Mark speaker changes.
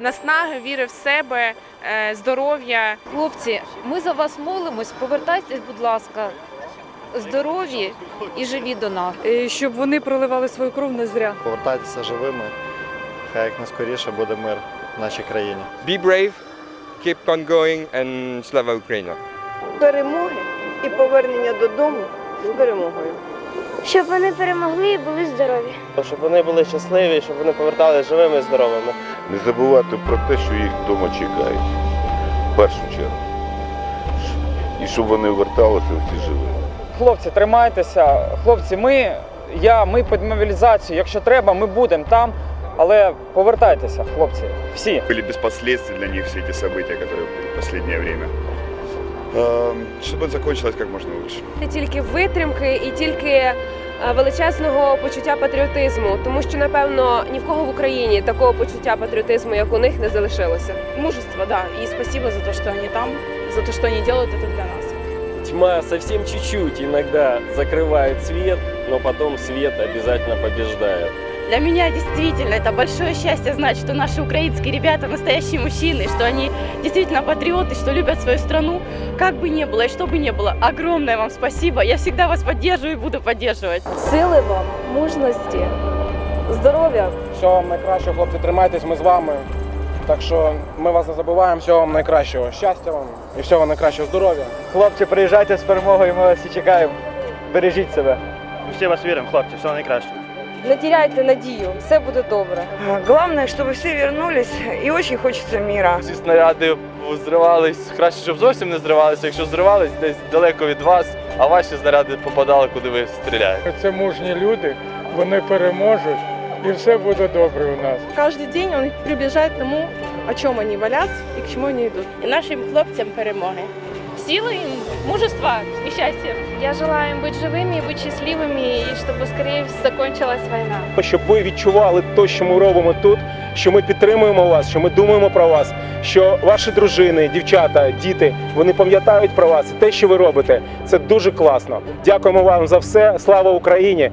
Speaker 1: наснаги, віри в себе, е, здоров'я.
Speaker 2: Хлопці, ми за вас молимось. Повертайтесь, будь ласка, здорові і живі до нас.
Speaker 3: І щоб вони проливали свою кров не зря.
Speaker 4: Повертайтеся живими. Хай як найскоріше буде мир в нашій країні.
Speaker 5: Be brave, keep on going, and слава Україна!
Speaker 6: перемоги і повернення додому з перемогою
Speaker 7: Щоб вони перемогли і були здорові.
Speaker 8: щоб вони були щасливі, щоб вони поверталися живими і здоровими.
Speaker 9: Не забувати про те, що їх вдома чекають. В першу чергу. І щоб вони верталися всі живі.
Speaker 10: Хлопці, тримайтеся. Хлопці, ми, я, ми під мобілізацію. Якщо треба, ми будемо там. Але повертайтеся, хлопці, всі.
Speaker 11: были без последствий для них все эти события, которые были в последнее время. Эм, Чтобы это закончилось как можно лучше.
Speaker 12: Не тільки витримки і тільки е, величезного почуття патріотизму, тому що напевно ні в кого в Україні такого почуття патріотизму, як у них, не залишилося.
Speaker 3: Мужество, да. І спасибо за те, що вони там, за те, що вони роблять це для нас.
Speaker 8: Тьма совсем чуть-чуть иногда закрывает свет, но потом свет обязательно побеждает.
Speaker 3: Для меня действительно это большое счастье знать, что наши украинские ребята настоящие мужчины, что они действительно патриоты, что любят свою страну, как бы ни было и что бы ни было. Огромное вам спасибо. Я всегда вас поддерживаю и буду поддерживать.
Speaker 6: Сили вам, мужності, здоров'я.
Speaker 10: Всього вам найкращого, хлопці, тримайтесь, ми з вами. Так що ми вас не забуваємо, всього вам найкращого. Щастя вам і всього найкращого здоров'я.
Speaker 8: Хлопці, приїжджайте з перемогою, ми вас всі чекаємо. Бережіть себе.
Speaker 10: Всі вас віримо, хлопці, всього найкращого.
Speaker 6: Не теряйте надію, все буде добре.
Speaker 3: Главное, чтобы все вернулись, и очень хочется мира.
Speaker 8: Всі снаряди зривались. Краще, щоб зовсім не зривалися. Якщо зривались, десь далеко від вас, а ваші снаряди попадали, куди ви стріляєте.
Speaker 10: Це мужні люди, вони переможуть і все буде добре у нас.
Speaker 12: Кожен день він приближає к тому, о чому вони валять і к чому вони йдуть.
Speaker 3: І нашим хлопцям перемоги
Speaker 12: Сили їм, мужества і щастя.
Speaker 7: Я желаю им быть живыми и быть счастливыми, и чтобы скорее закончилась война.
Speaker 10: Щоб ви відчували те, що ми робимо тут, що ми підтримуємо вас, що ми думаємо про вас, що ваші дружини, дівчата, діти вони пам'ятають про вас. І те, що ви робите, це дуже класно. Дякуємо вам за все. Слава Україні!